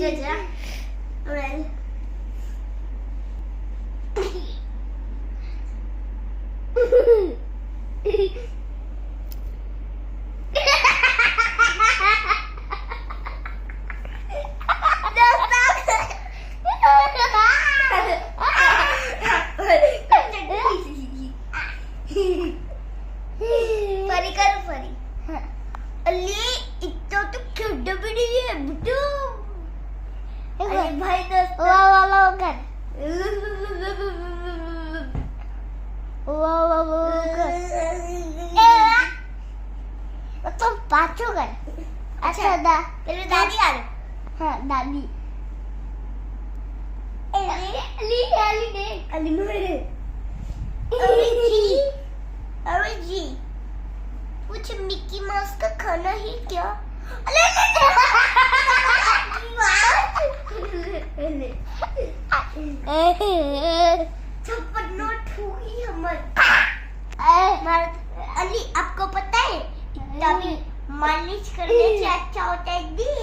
જો જા હવે ફરી કરું ફરી અલી भाई दोस्त वाह वाह कर वाह वाह वाह कर तुम पाँचों कर अच्छा दा पहले दादी आ रही हाँ दादी अली अली ने अली मेरे अली जी अली जी कुछ मिक्की माउस का खाना ही क्या अली आपको पता है तभी मालिश करने से अच्छा होता है दिल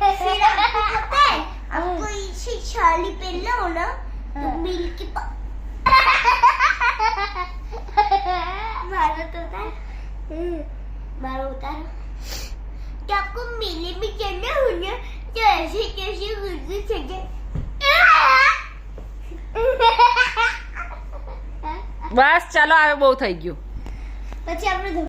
फिर आपको पता है आपको इसे छाली पहनना हो ना तो मिल्क की मारो तो उतार। मारो उतार। બસ ચાલો હવે બહુ થઈ ગયું. પછી આપણે